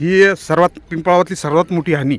ही सर्वात पिंपळावातली सर्वात मोठी हानी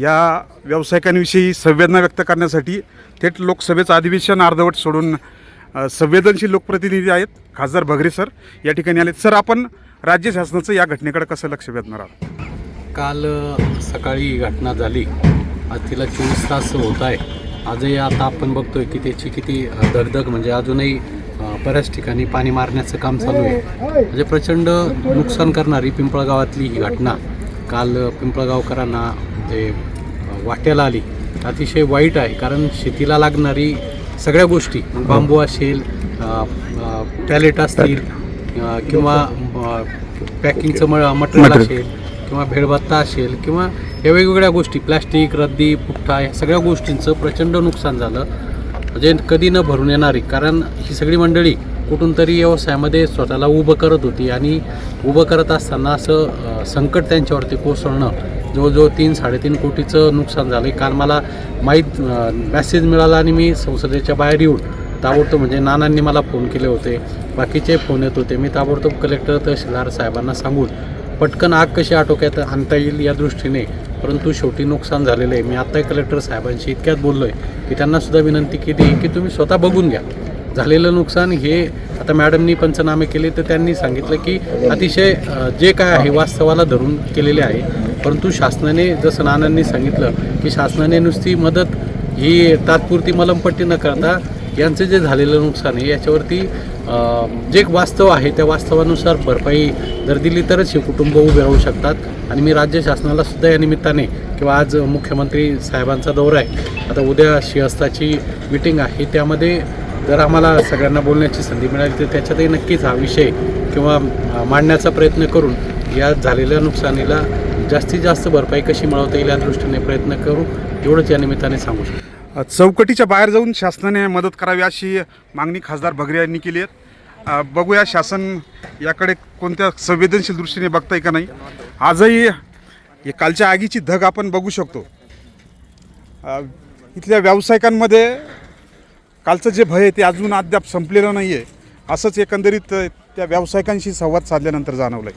या व्यावसायिकांविषयी संवेदना व्यक्त करण्यासाठी थेट लोकसभेचं अधिवेशन अर्धवट सोडून संवेदनशील लोकप्रतिनिधी आहेत खासदार भगरे सर. या ठिकाणी आले सर आपण राज्य शासनाचं या घटनेकडे कसं लक्ष वेधणार आहात? काल सकाळी ही घटना झाली. आज तिला चोवीस तास होत आहे. आजही आता आपण बघतोय की त्याची किती अ, म्हणजे अजूनही बऱ्याच ठिकाणी पाणी मारण्याचं काम चालू आहे. म्हणजे प्रचंड नुकसान करणारी पिंपळगावातली ही घटना. काल पिंपळगावकरांना ते वाट्याला आली अतिशय वाईट आहे. कारण शेतीला लागणारी सगळ्या गोष्टी बांबू असेल पॅलेट असतील किंवा पॅकिंगचं म मटेरियल असेल किंवा भेळभत्ता असेल किंवा या वेगवेगळ्या गोष्टी प्लॅस्टिक रद्दी पुठ्ठा या सगळ्या गोष्टींचं प्रचंड नुकसान झालं. म्हणजे कधी न भरून येणारी. कारण ही सगळी मंडळी कुठून तरी व्यवसायामध्ये स्वतःला उभं करत होती आणि उभं करत असताना असं संकट त्यांच्यावरती कोसळणं जवळजवळ तीन साडेतीन कोटीचं नुकसान झालं काल मला माहीत मेसेज मिळाला आणि मी संसदेच्या बाहेर येऊन ताबडतोब म्हणजे नानांनी मला फोन केले होते. बाकीचे फोन येत होते. मी ताबडतोब कलेक्टर तहसीलदार साहेबांना सांगून पटकन आग कशी आटोक्यात आणता येईल या दृष्टीने परंतु शेवटी नुकसान झालेलं आहे. मी आत्ताही कलेक्टर साहेबांशी इतक्यात बोललो आहे की त्यांना सुद्धा विनंती केली की तुम्ही स्वतः बघून घ्या. झालेलं नुकसान हे आता मॅडमनी पंचनामे केले तर त्यांनी सांगितलं की अतिशय जे काय आहे वास्तवाला धरून केलेले आहे. परंतु शासनाने जसं नानांनी सांगितलं की शासनाने नुसती मदत ही तात्पुरती मलमपट्टी न करता यांचं जे झालेलं नुकसान आहे याच्यावरती जे एक वास्तव आहे त्या वास्तवानुसार भरपाई जर दिली तरच हे कुटुंब उभे राहू शकतात. आणि मी राज्य शासनाला सुद्धा या निमित्ताने किंवा आज मुख्यमंत्री साहेबांचा दौरा आहे. आता उद्या शिहस्ताची मिटिंग आहे त्यामध्ये जर आम्हाला सगळ्यांना बोलण्याची संधी मिळाली तर त्याच्यातही नक्कीच हा विषय किंवा मांडण्याचा प्रयत्न करून या झालेल्या नुकसानीला जास्तीत जास्त भरपाई कशी मिळवता येईल या दृष्टीने प्रयत्न करू. एवढंच या निमित्ताने सांगू शकतो. चौकटीच्या बाहेर जाऊन शासनाने मदत करावी अशी मागणी खासदार भगरे यांनी केली आहे. बघूया शासन याकडे कोणत्या संवेदनशील दृष्टीने बघताय का नाही. आजही हे कालच्या आगीची धग आपण बघू शकतो. इथल्या व्यावसायिकांमध्ये कालचं जे भय आहे ते अजून अद्याप संपलेलं नाही आहे असंच एकंदरीत त्या व्यावसायिकांशी संवाद साधल्यानंतर जाणवलं आहे